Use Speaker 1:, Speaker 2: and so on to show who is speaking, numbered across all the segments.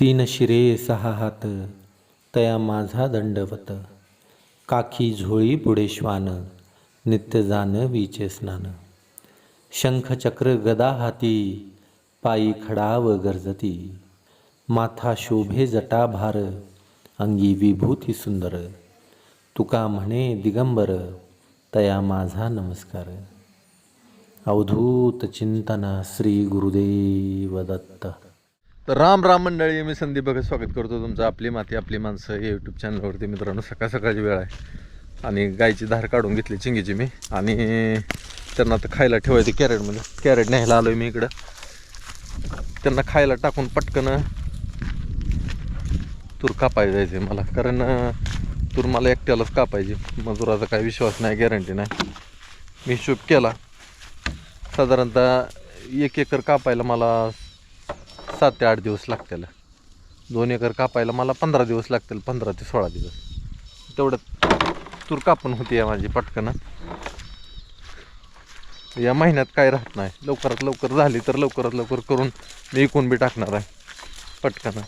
Speaker 1: तीन शिरे सहा हात तया माझा दंडवत. काखी झोळी पुढे श्वान नित्य जान विचे स्नान. शंखचक्र गदा हाती पायी खडाव गर्जती. माथा शोभे जटा भार अंगी विभूती सुंदर. तुका म्हणे दिगंबर तया माझा नमस्कार. अवधूत चिंतन श्री गुरुदेव दत्त.
Speaker 2: तर राम राम मंडळी मी संदीप भगत स्वागत करतो तुमचं आपली माती आपली माणसं हे यूट्यूब चॅनलवरती मित्रांनो सकाळ सकाळची वेळ आहे. आणि गायची धार काढून घेतली चिंगीची मी. आणि त्यांना आता खायला ठेवायची कॅरेटमध्ये कॅरेट न्यायला आलो मी इकडं. त्यांना खायला टाकून पटकन तूर कापायला जायचे मला. कारण तूर मला एकट्यालाच कापायची. मजुराचा काही विश्वास नाही गॅरंटी नाही. मी हिशोब केला. साधारणतः एक एकर कापायला मला सात ते आठ दिवस लागतील. दोन एकर कापायला मला पंधरा दिवस लागतील पंधरा ते सोळा दिवस. तेवढ्यात तूर कापून होती या माझी पटकन. या महिन्यात काय राहत नाही. लवकरात लवकर झाली तर लवकरात लवकर करून मी इकून बी टाकणार आहे पटकन.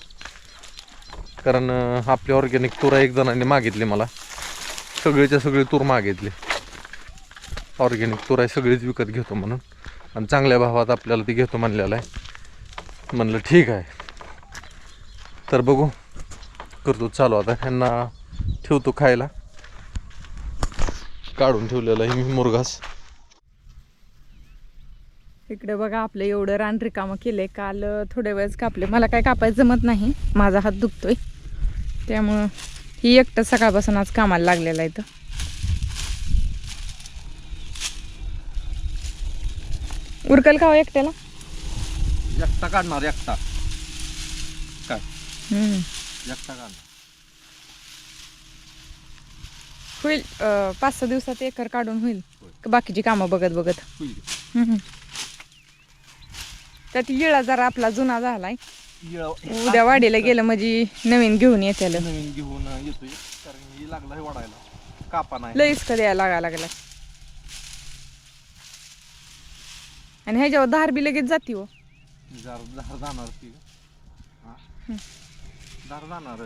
Speaker 2: कारण आपली ऑर्गॅनिक तुरा एक जणांनी मागितली मला. सगळीच्या सगळी तूर मागितली. ऑर्गॅनिक तुरा सगळीच विकत घेतो म्हणून. आणि चांगल्या भावात आपल्याला ती घेतो म्हणलेलं आहे. म्हणलं ठीक आहे. तर बघू करतो चालू आता. ह्यांना ठेवतो खायला. काढून ठेवलेलं आहे मी मुरघास.
Speaker 3: इकडे बघा आपलं एवढं रान रिकामं केलंय. काल थोड्या वेळेस कापले. मला काय कापायचं जमत नाही. माझा हात दुखतोय. त्यामुळं ही एकटं सकाळपासून आज कामाला लागलेला आहे इथं. उरकल का हो एकट्याला?
Speaker 2: एकटा काढणार एकटा. काय?
Speaker 3: हम्म.
Speaker 2: एकटा काढणार.
Speaker 3: होईल अं, पाच सहा दिवसात एकर काढून होईल. का बाकीची कामं बघत बघत. हम्म. त्यात येळा जरा आपला जुना झालाय. उद्या वाडीला गेलं म्हणजे नवीन घेऊन येत्याल.
Speaker 2: नवीन घेऊन येतोय कारण ही लागला हे वाढायला. कापा नाही.
Speaker 3: लईच कधी यायला लागायला लागला आणि ह्याच्यावर धार बी लगेच जाती हो.
Speaker 2: जार जाणार ती. हा. जाणार.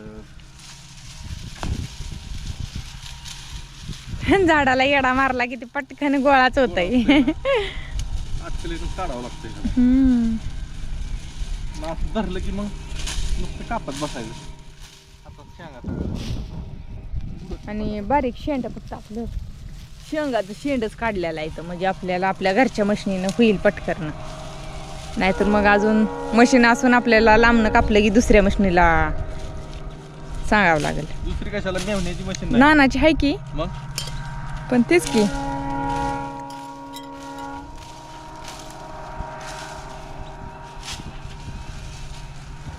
Speaker 3: झाडाला येडा मारला की ते पटकन गोळाच होत
Speaker 2: काढावं लागतंय ह्याला. मग असं धरलं की मग नुसतं कापत बसायचं. हातात शेंगा
Speaker 3: आणि बारीक शेंड फक्त आपलं. शेंगाचं शेंडच काढलेलं आहे इथं. म्हणजे आपल्याला आपल्या घरच्या मशिनीनं होईल पटकन. नाहीतर मग अजून मशीन असून आपल्याला लांबनं कापलं की दुसऱ्या मशिनीला सांगावं लागेल.
Speaker 2: दुसरी कशाला मेवण्याची मशीन नाही?
Speaker 3: नानाची आहे की.
Speaker 2: मग?
Speaker 3: पण तेच की.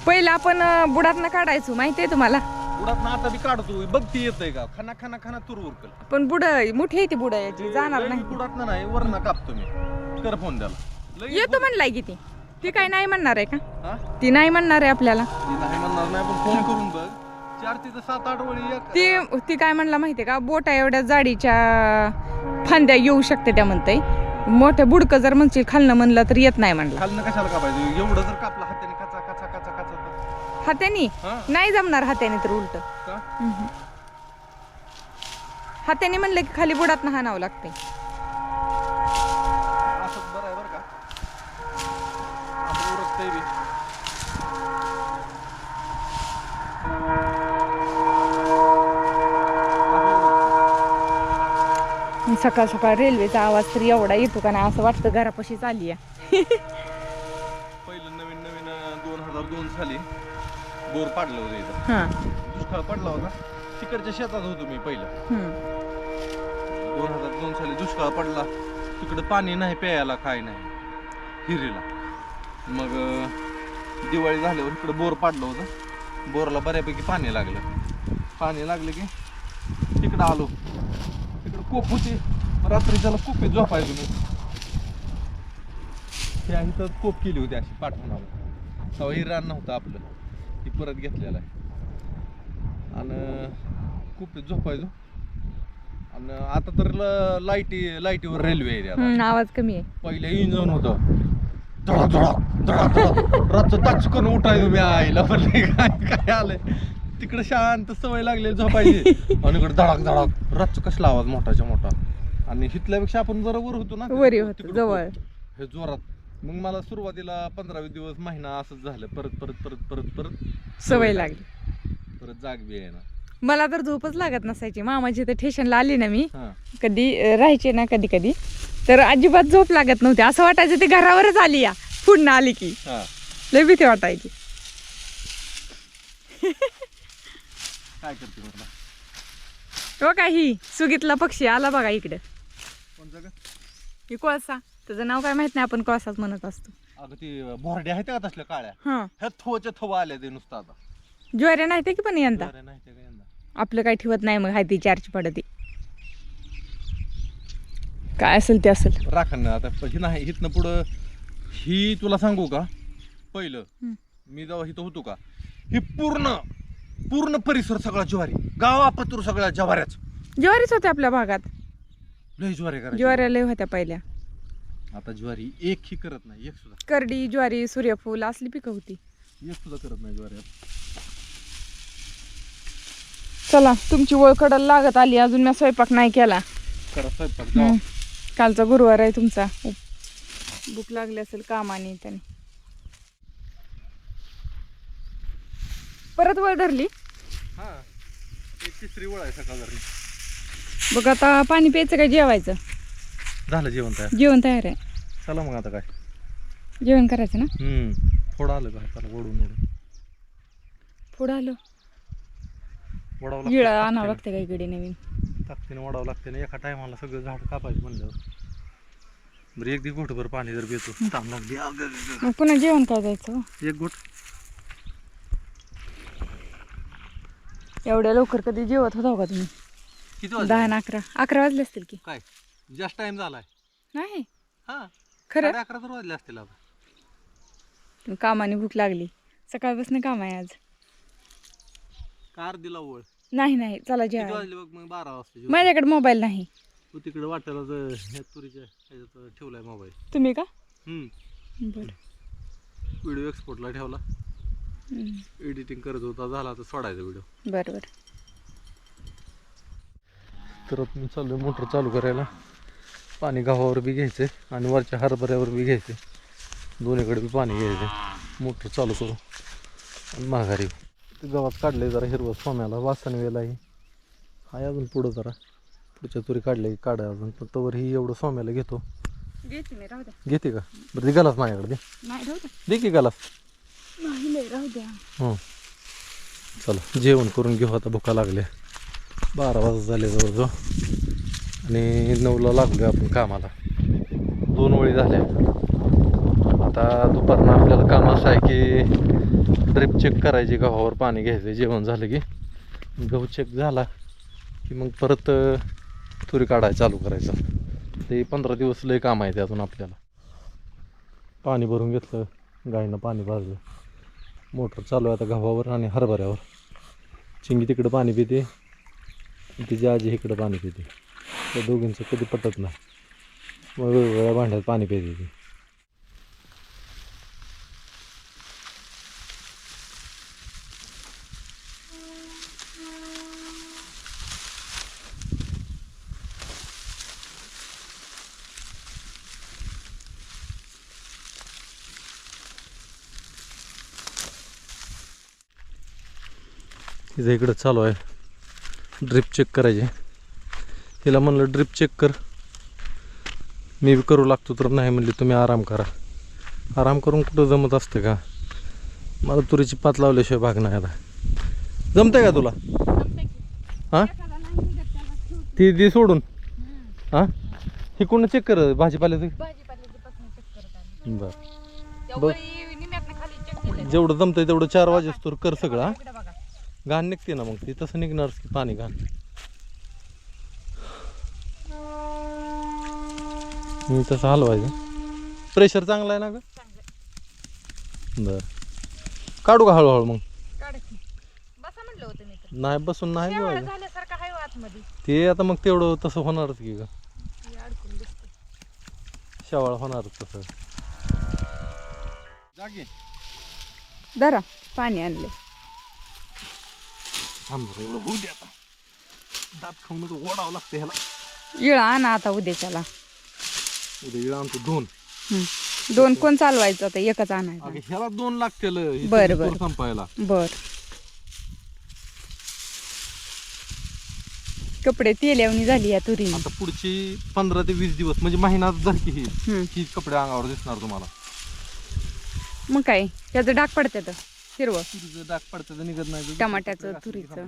Speaker 3: पहिलं आपण बुडातनं काढायचो. माहितीये तुम्हाला?
Speaker 2: बुडात ना आता बी काढतो बघ ती येतंय का? खाना खाना खाना तुर उरकल.
Speaker 3: पण बुड मोठी आहे ती बुड याची. जाणार नाही.
Speaker 2: बुडात ना नाही वरण कापतो मी. कर फोन द्याला लय
Speaker 3: येतो म्हणलाय की ती. ती काय नाही म्हणणार आहे का? ती नाही म्हणणार आहे आपल्याला.
Speaker 2: ती
Speaker 3: ती काय म्हणला माहितीये का? बोटा एवढ्या जाडीच्या फांद्या येऊ शकते त्या म्हणते मोठं बुडकं जर म्हणशील खालनं म्हणलं तर येत नाही म्हणलं.
Speaker 2: खालनं कशाला कापायचं? एवढं जर कापलं हाताने कचा कचा कचा कचा. तर-
Speaker 3: हात्यानी नाही जमणार हात्याने तर उलट. हात्याने म्हणलं की खाली बुडात हाणावं लागते सकाळ सकाळ रेल्वेचा आवाज तर एवढा येतो का नाही असं वाटतं घरापाशीच आली आहे.
Speaker 2: पहिलं नवीन नवीन दोन हजार दोन साली बोर पाडलं होतं इथं.
Speaker 3: हां.
Speaker 2: दुष्काळ पडला होता. तिकडच्या शेतात होतो मी पहिलं. दोन हजार दोन साली दुष्काळ पडला. तिकडं पाणी नाही प्यायला काय नाही. हिरीला. मग दिवाळी झाल्यावर इकडं बोर पाडलं होतं. बोरला बऱ्यापैकी पाणी लागलं. पाणी लागलं की तिकडं आलो. तिकडं कोप होती. रात्री त्याला कोपीत झोपायचो मी त्या इथं कोप केली होती अशी पाठवणार तेव्हा ही रान नव्हतं आपलं. ती परत घेतलेलं आहे. आणि कोपीत झोपायचो. आणि आता तर लाईटी लाईटीवर रेल्वे आहे
Speaker 3: आवाज कमी आहे.
Speaker 2: पहिले इंजन होतं.
Speaker 1: धडक धडक धडक धडक रातचं दचकन उठाय तुम्ही आईला. म्हणले काय काय आलंय? तिकडे शांत सवय लागली झोपायची. आणि इकडे धडक धडक. रातचं कसला आवाज मोठाच्या मोठा. आणि हिथल्यापेक्षा आपण जरा वर होतो ना
Speaker 3: वरी होतो
Speaker 1: तिकडं
Speaker 3: जवळ.
Speaker 1: हे जोरात. मग मला सुरुवातीला पंधरावे दिवस महिना असंच झालं. परत परत परत परत परत.
Speaker 3: सवय लागली.
Speaker 1: परत जाग बी आहे ना.
Speaker 3: मला तर झोपच लागत नसायची. मामाची तर ठेशनला आली ना मी.
Speaker 1: हा.
Speaker 3: कधी अं, राहायचे ना कधी कधी तर अजिबात झोप लागत नव्हती. असं वाटायचं ते घरावरच आली या. पुन्हा आली की.
Speaker 1: हा.
Speaker 3: लय भीती वाटायची.
Speaker 1: काय करते मला
Speaker 3: हो का ही? सुगीतला पक्षी आला बघा इकडे. ही कोळसा? त्याचं नाव काय माहीत नाही आपण कोळसाच म्हणत असतो.
Speaker 1: अगं ती बोरड्या आहेत का तसल्या काळ्या?
Speaker 3: हा.
Speaker 1: ह्या थोच्या थोवा आल्या ते नुसतं आता.
Speaker 3: ज्वाऱ्या नाही ते की पण यंदा?
Speaker 1: अरे नाही ते काय यंदा?
Speaker 3: आपलं काही ठेवत नाही मग हाय ती चारची पडती. काय असेल ते असेल.
Speaker 1: राखण आता प- ही नाही इथनं पुढं ही तुला सांगू का? पहिलं
Speaker 3: हम्म.
Speaker 1: मी जेव्हा इथं होतो का ही पूर्ण पूर्ण परिसर सगळा ज्वारी गावापतूर सगळ्या ज्वाऱ्याच
Speaker 3: ज्वारीच होत्या आपल्या भागात.
Speaker 1: लय ज्वारी करायची.
Speaker 3: ज्वाऱ्या लय होत्या पहिल्या.
Speaker 1: आता ज्वारी एक ही करत नाही एक सुद्धा.
Speaker 3: करडी ज्वारी सूर्यफूल असली पिकं होती.
Speaker 1: एक सुद्धा करत नाही ज्वारी
Speaker 3: चला तुमची ओळ कडल लागत आली अजून मी स्वयंपाक नाही केला.
Speaker 1: करा स्वयंपाक
Speaker 3: हम्म.
Speaker 1: जावा.
Speaker 3: कालचा गुरुवार आहे तुमचा. भूक लागली असेल कामाने त्याने. परत वळ धरली?
Speaker 1: हा एक तिसरी वळ आहे सकाळ जरी
Speaker 3: बघ आता पाणी प्यायचं काय जेवायचं?
Speaker 1: झालं जेवण तयार.
Speaker 3: जेवण तयार आहे.
Speaker 1: चला मग आता काय.
Speaker 3: जेवण करायचं ना?
Speaker 1: हम्म. थोडं आलं का? त्याला ओढून ओढून.
Speaker 3: पुढं आलो. इळा
Speaker 1: लागतं.
Speaker 3: आणावं. लागते का इकडे नवीन?
Speaker 1: ताकदीनं वडावं लागते ना एका टायमाला सगळं झाड कापायचं म्हणल्यावर. बरं एक दिवस घोटभर पाणी जर पितो. ताम लागली अगं, अगं, अगं.
Speaker 3: मग पुन्हा जेवण काय जायचं हो?
Speaker 1: एक घोट.
Speaker 3: एवढ्या लवकर कधी जेवत होता का तुम्ही?
Speaker 1: किती
Speaker 3: दहा
Speaker 1: वाजले
Speaker 3: ना अकरा. अकरा वाजले असतील की.
Speaker 1: काय? जास्त टाइम झालाय.
Speaker 3: नाही.
Speaker 1: हा.
Speaker 3: खरं?
Speaker 1: साडे अकरा तर वाजले असतील आता.
Speaker 3: कामाने भूक लागली. सकाळपासून काम आहे आज.
Speaker 1: कार दिला ओळ
Speaker 3: नाही नाही. चला
Speaker 1: किती
Speaker 3: जेवा
Speaker 1: वाजले बघ मग? बारा वाजता जेवण.
Speaker 3: माझ्याकडे मोबाईल नाही.
Speaker 1: तू तिकडे वाटायला जर ह्या तुरीच्या ह्याच्यात ठेवलाय मोबाईल
Speaker 3: तुम्ही का?
Speaker 1: हम्म.
Speaker 3: बरं.
Speaker 1: व्हिडिओ एक्सपोर्टला ठेवला.
Speaker 3: हम्म.
Speaker 1: एडिटिंग करत होता झाला तर सोडायचा व्हिडिओ
Speaker 3: बरं बरं.
Speaker 1: तर चालू मोटर चालू करायला. पाणी गावावर बी घ्यायचे आणि वरच्या हरभऱ्यावर बी घ्यायचे दोन्हीकडे बी पाणी घ्यायचे मोटर चालू करू. आणि माघारी येऊ. ते गावात काढले जरा हिरवं सोम्याला. वासन वेलाही हाय अजून पुढं जरा. पुढच्या तुरी काढले काढा अजून. फक्त वर ही एवढं सोम्याला घेतो.
Speaker 3: घेते
Speaker 1: का? बरं ते गालास माझ्याकडे दे. की गालास. हं. चला जेवण करून घेऊ. आता भुका लागल्या. बारा वाजता झाले जवळजवळ. आणि नऊला लागलो आपण कामाला. दोन वेळी झाल्या आता दुपारनं आपल्याला काम असं आहे की ड्रिप चेक करायची गव्हावर पाणी घ्यायचं जेवण झालं की. गहू चेक झाला की मग परत तुरी काढायला चालू करायचं. ते पंधरा दिवस लय काम आहे त्यातून आपल्याला. पाणी भरून घेतलं गाईनं पाणी भाजलं मोटर चालू आहे आता गव्हावर आणि हरभऱ्यावर. चिंगी तिकडं पाणी पिते. तिची आजी इकडं पाणी पिते. त्या दोघींचं कधी पटत नाही. मग वेगवेगळ्या भांड्यात पाणी पिते ती. तिचं इकडं चालू आहे. ड्रिप चेक करायचे. तिला म्हणलं ड्रिप चेक कर. मी बी करू लागतो तर नाही म्हणले तुम्ही आराम करा. आराम करून कुठं जमत असतं का? मला तुरीची पात लावल्याशिवाय भाग नाही आता. जमतंय का तुला? हां? ती ती सोडून. हां? ही कोण चेक कर भाजीपाल्याचं? बरं. जेवढं जमतंय तेवढं चार वाजेस तर कर सगळं हां. घाण निघते ना मग. ती तसं निघणारच की पाणी घाण. मी तसं हलवायचं. प्रेशर चांगलं आहे ना ग? बर. काढू का हळूहळू मग?
Speaker 3: बसा म्हटलं होतं मी तर.
Speaker 1: नाही बसून नाही
Speaker 3: हो आतमध्ये.
Speaker 1: ते आता मग तेवढं तसं होणारच की ग. शेवाळ होणारच तसं.
Speaker 3: धरा पाणी आणले
Speaker 1: थांब एवढं होऊ दे आता. दात खाऊन ओढावं लागतं ह्याला.
Speaker 3: इळा आणा आता उद्याच्याला.
Speaker 1: उद्या इळा आणतो दोन.
Speaker 3: हं. दोन कोण चालवायचं आता? एकच आणायचं.
Speaker 1: अगे ह्याला दोन लागतील हे
Speaker 3: बरं.
Speaker 1: तूर संपायला.
Speaker 3: बर. कपडे तेल्यावणी झाली या तुरी.
Speaker 1: आता पुढची पंधरा ते वीस दिवस म्हणजे महिना की ही. कपडे अंगावर दिसणार तुम्हाला.
Speaker 3: मग काय? त्याचं डाग पडतात हिरवं.
Speaker 1: तुरीचं डाग पडतं तर निघत नाही.
Speaker 3: टमाट्याचं, तुरीचं.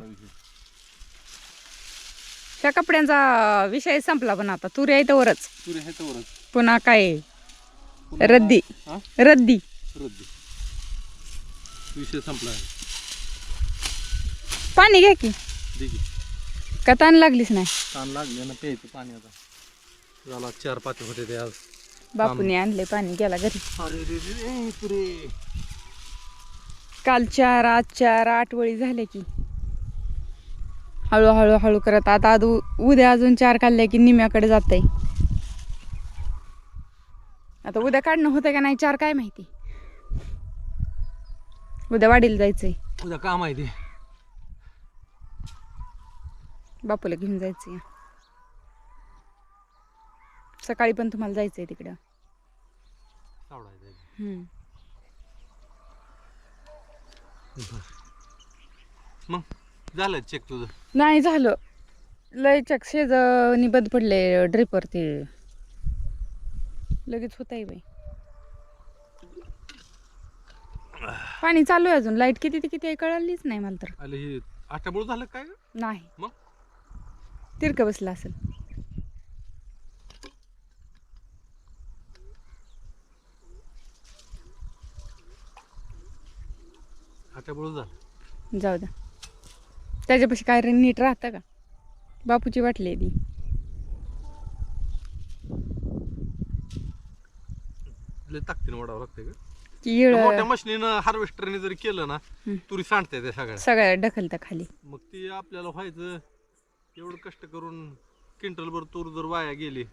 Speaker 3: त्या कपड्यांचा विषय संपला पण आता. तुरी आहे वरच
Speaker 1: तुरी आहे तर वरच.
Speaker 3: पुन्हा काय? रद्दी.
Speaker 1: हा?
Speaker 3: रद्दी.
Speaker 1: रद्दी. विषय संपला आहे.
Speaker 3: पाणी घ्या की.
Speaker 1: ठीक आहे
Speaker 3: का ताण लागलीच नाही?
Speaker 1: ताण लागले ना प्यायचं पाणी आता. झाला चार पाच होते ते आज.
Speaker 3: बापूने आणले पाणी गेला घरी.
Speaker 1: अरे रे रे रे तुरे.
Speaker 3: काल चार आज चार आठ वळी झाले की. हळूहळू हळू करत आता आज उद्या अजून चार काढल्या की निम्याकडे जात आता उद्या काढणं होतं का नाही चार काय माहिती. उद्या वाडीला जायचंय.
Speaker 1: उद्या काम आहे ते.
Speaker 3: बापूला घेऊन जायचंय. सकाळी पण तुम्हाला जायचंय तिकडं.
Speaker 1: आहे.
Speaker 3: हम्म.
Speaker 1: मग झालं चेक तुझं?
Speaker 3: नाही झालं. लय चक शेजनी बंद पडले ड्रिपर ते लगेच होत आहे बाई. पाणी चालू आहे अजून. लाइट किती ते किती आहे कळलीच नाही मला तर.
Speaker 1: आले हे आटाबोळ झालं काय?
Speaker 3: नाही.
Speaker 1: मग?
Speaker 3: तिरकं बसलं असेल.
Speaker 1: आटाबोळ झालं.
Speaker 3: जाऊ द्या त्याच्यापाशी काय रे नीट राहतं का? बापूची वाटली आहे ती.
Speaker 1: लय ताकदीने वाढावं लागतंय का
Speaker 3: की येळ
Speaker 1: मोठ्या मशिनीनं हार्वेस्टरने जरी केलं ना. तुरी सांडते त्या सगळ्या.
Speaker 3: सगळ्या ढकलता खाली.
Speaker 1: मग ती आपल्याला व्हायचं एवढं कष्ट करून क्विंटलभर तूर जर वाया गेली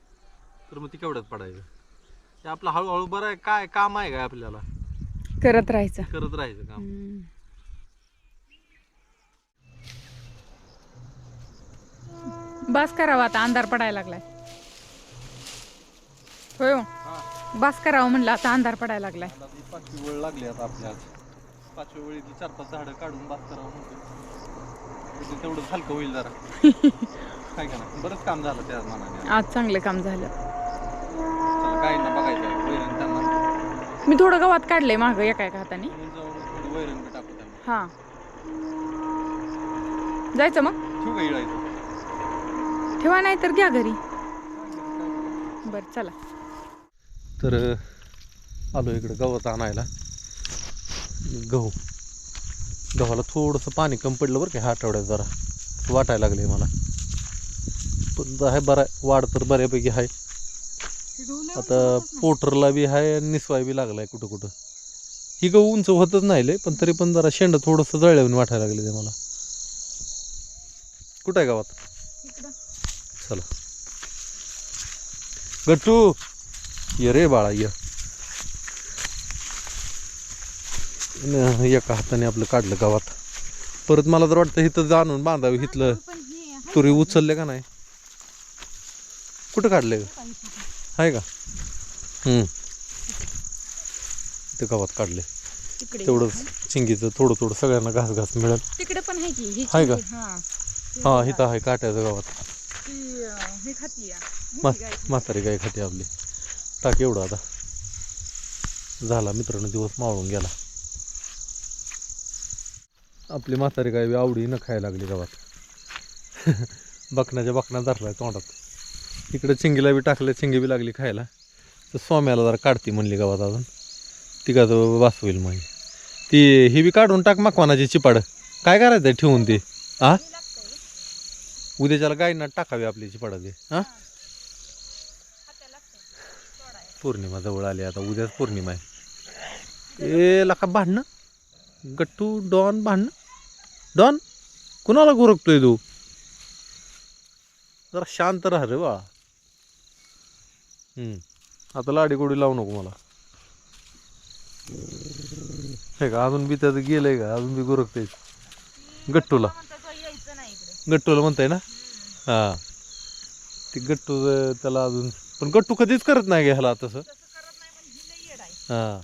Speaker 1: तर मग ती केवढ्यात पडायचं? ते आपलं हळूहळू बरं आहे काय काम आहे काय आपल्याला?
Speaker 3: करत राहायचं.
Speaker 1: करत राहायचं काम.
Speaker 3: हम्म. बास करावा आता अंधार पडायला लागलाय. होय हो. बास करावं म्हणलं आता अंधार पडायला लागलाय.
Speaker 1: आता ती पाचवी वेळ लागली आता आपल्या आज पाचवी वेळी चार पाच झाडं काढून बात करावं म्हणतो म्हणजे तेवढंच हलकं होईल जरा. काय का बरंच काम झालं त्या मानाने.
Speaker 3: आज चांगलं काम झालं.
Speaker 1: चला वैरण त्यांना
Speaker 3: मी थोडं गवात काढलंय माग एका एका हाताने. हा. जायचं मग?
Speaker 1: ठेवू
Speaker 3: नाही तर घ्या घरी. बरं चला.
Speaker 1: तर आलो इकडं गव्हाचं आणायला. गहू. गव्हाला थोडंसं पाणी कमी पडलं बरं का ह्या आठवड्यात जरा. वाटायला लागले मला. पण आहे बरा वाढ तर बऱ्यापैकी आहे आता पोटरला बी आहे आणि निसवाय बी लागलाय कुठं कुठं. ही गहू उंच होतच नाही लय पण तरी पण जरा शेंड थोडंसं जळल्यावर वाटायला लागले ते मला. कुठं आहे गावात? चला. गट्टू ये रे बाळा ये. एका हाताने आपलं काढलं गावात. परत मला तर वाटतं इथं जाणून बांधावं इथलं. तुरी उचलले का नाही? कुठं काढले आहे का? ते गावात काढले तेवढंच चिंगीचं थोडं थोडं सगळ्यांना घास घास मिळेल.
Speaker 3: तिकडे पण आहे की ही
Speaker 1: आहे का?
Speaker 3: चिंगी, हा.
Speaker 1: हा इथं आहे काट्याचं गावात. म्हातारी गाय खाते आपली. टाक एवढं आता. झाला मित्रांनो दिवस मावळून गेला. आपली म्हातारी गाय बी आवडीनं खायला लागली गावात. बकण्याच्या बकना धरलाय तोंडात. इकडं चिंगीला बी टाकलं चिंगी बी लागली खायला. तर सोम्याला जरा काढती म्हणली गावात अजून. ती तर वास होईल मग. ती ही बी काढून टाक मकवानाची चिपाड. काय करायचं आहे ठेवून ते? हा उद्याच्याला गायींना टाकावी आपली चिपाड ते. हा पौर्णिमा जवळ आली आता उद्याच पौर्णिमा आहे. ए लका भांडणं. गट्टू डॉन भांडणं. डॉन कुणाला गोरखतोय तू? जरा शांत राहा रे बा. आता लाडी गोडी लावू नको मला.
Speaker 2: हे का अजून बी त्याचं गेलंय का? अजून बी गुरकते गट्टूला. गट्टूला म्हणताय ना? हां. ते गट्टू त्याला अजून पण गट्टू कधीच करत नाही ह्याला तसं हां.